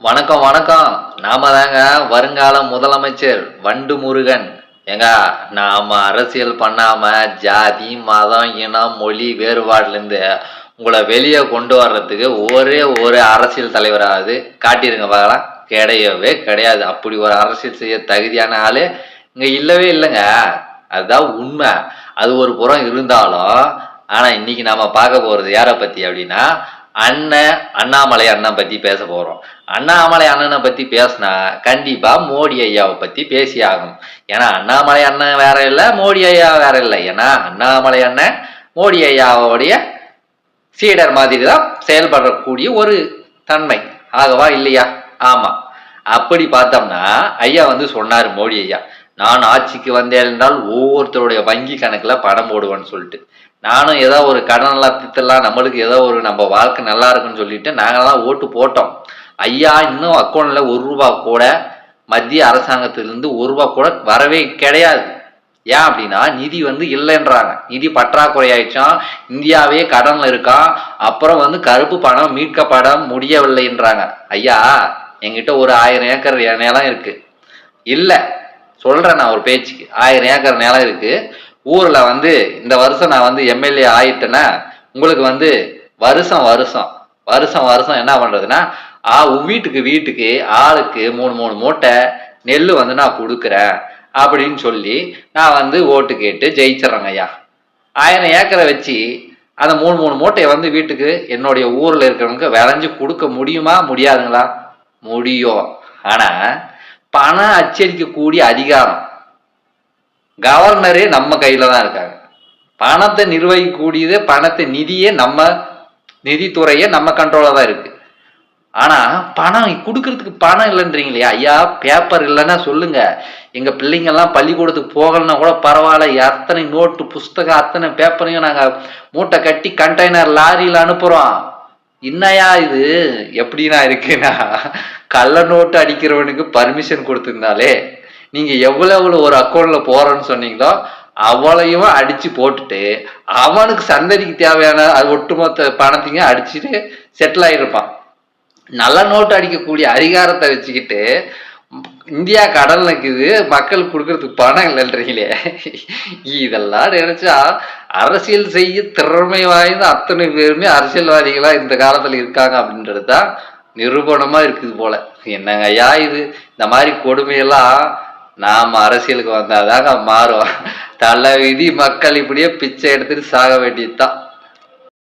வணக்கம் வணக்கம். நாம தாங்க வருங்கால முதலமைச்சர் வண்டு முருகன் ஏங்க நாம அரசியல் பண்ணாம ஜாதி மதம் இனம் மொழி வேறுபாடுலேருந்து உங்களை வெளியே கொண்டு வர்றதுக்கு ஒரே ஒரு அரசியல் தலைவராவது காட்டிருங்க பார்க்கலாம். கிடையவே கிடையாது. அப்படி ஒரு அரசியல் செய்ய தகுதியான ஆளு இங்க இல்லவே இல்லைங்க. அதுதான் உண்மை. அது ஒரு புறம் இருந்தாலும் ஆனா இன்னைக்கு நாம பார்க்க போறது யாரை பத்தி அப்படின்னா அண்ணன் அண்ணாமலை அண்ணன் பத்தி பேச போறோம். அண்ணாமலை அண்ணனை பத்தி பேசினா கண்டிப்பா மோடி ஐயாவை பத்தி பேசி ஆகணும். ஏன்னா அண்ணாமலை அண்ணன் வேற இல்லை மோடி ஐயா வேற இல்லை. ஏன்னா அண்ணாமலை அண்ணன் மோடி ஐயாவுடைய சீடர் மாதிரி தான் செயல்படக்கூடிய ஒரு தன்மை. ஆகவா இல்லையா? ஆமா. அப்படி பார்த்தோம்னா ஐயா வந்து சொன்னார் மோடி ஐயா. நான் ஆட்சிக்கு வந்தேன் என்றால் ஒவ்வொருத்தருடைய வங்கி கணக்குல பணம் போடுவேன்னு சொல்லிட்டு. நானும் ஏதோ ஒரு கடன் திட்டலாம் நம்மளுக்கு ஏதோ ஒரு நம்ம வாழ்க்கை நல்லா இருக்குன்னு சொல்லிட்டு நாங்கெல்லாம் ஓட்டு போட்டோம். ஐயா இன்னும் அக்கௌண்ட்ல ஒரு ரூபா கூட மத்திய அரசாங்கத்திலிருந்து ஒரு ரூபா கூட வரவே கிடையாது. ஏன் அப்படின்னா நிதி வந்து இல்லைன்றாங்க. நிதி பற்றாக்குறையாயிடுச்சான் இந்தியாவே கடன்ல இருக்கான் அப்புறம் வந்து கருப்பு பணம் மீட்கப்பட முடியவில்லைன்றாங்க. ஐயா எங்கிட்ட ஒரு ஆயிரம் ஏக்கர் நிலம் இருக்கு. இல்லை சொல்றேன் நான் ஒரு பேச்சுக்கு. ஆயிரம் ஏக்கர் நிலம் இருக்கு. ஊர்ல வந்து இந்த வருஷம் நான் வந்து எம்எல்ஏ ஆயிட்டேன்னா உங்களுக்கு வந்து வருஷம் வருஷம் வருஷம் வருஷம் என்ன பண்றதுன்னா ஆ வீட்டுக்கு வீட்டுக்கு ஆளுக்கு மூணு மூணு மூட்டை நெல் வந்து நான் கொடுக்குறேன் அப்படின்னு சொல்லி நான் வந்து ஓட்டு கேட்டு ஜெயிச்சிடறேங்க ஐயா. ஆயிரம் ஏக்கரை வச்சு அந்த மூணு மூணு மூட்டையை வந்து வீட்டுக்கு என்னுடைய ஊர்ல இருக்கிறவங்க விளைஞ்சு கொடுக்க முடியுமா முடியாதுங்களா? முடியும். ஆனா பணம் அச்சடிக்கக்கூடிய அதிகாரம். கவர்னரே நம்ம கையில தான் இருக்காங்க. பணத்தை நிர்வகிக்கக்கூடியது பணத்தை நிதியே நம்ம நிதித்துறையே நம்ம கண்ட்ரோல தான் இருக்கு. ஆனா பணம் கொடுக்கறதுக்கு பணம் இல்லைன்றீங்களே ஐயா பேப்பர் இல்லைன்னா சொல்லுங்க. எங்க பிள்ளைங்க எல்லாம் பள்ளிக்கூடத்துக்கு போகலன்னா கூட பரவாயில்ல அத்தனை நோட்டு புஸ்தகம் அத்தனை பேப்பரையும் நாங்க மூட்டை கட்டி கண்டெய்னர் லாரியில் அனுப்புறோம். என்னையா இது? எப்படின்னா இருக்குன்னா கள்ள நோட்டு அடிக்கிறவனுக்கு பர்மிஷன் கொடுத்துருந்தாலே நீங்க எவ்வளவு எவ்வளவு ஒரு அக்கௌண்ட்ல போறேன்னு சொன்னீங்களோ அவளையும் அடிச்சு போட்டுட்டு அவனுக்கு சந்ததிக்கு தேவையான அது ஒட்டுமொத்த பணத்தையும் அடிச்சுட்டு செட்டில் ஆகிருப்பான் நல்ல நோட்டு அடிக்கக்கூடிய அதிகாரத்தை வச்சுக்கிட்டு இந்தியா கடல் நிற்குது மக்கள் கொடுக்கறதுக்கு பணம் இல்லைன்றீங்களே. இதெல்லாம் நினைச்சா அரசியல் செய்ய திறமை வாய்ந்த அத்தனை பேருமே அரசியல்வாதிகளா இந்த காலத்துல இருக்காங்க அப்படின்றது தான் நிரூபணமா இருக்குது போல. என்னங்க ஐயா இது? இந்த மாதிரி கொடுமையெல்லாம் நாம அரசியலுக்கு வந்தாதாங்க மாறும். தலை விதி மக்கள் இப்படியே பிச்சை எடுத்துட்டு சாக வேண்டியதுதான்.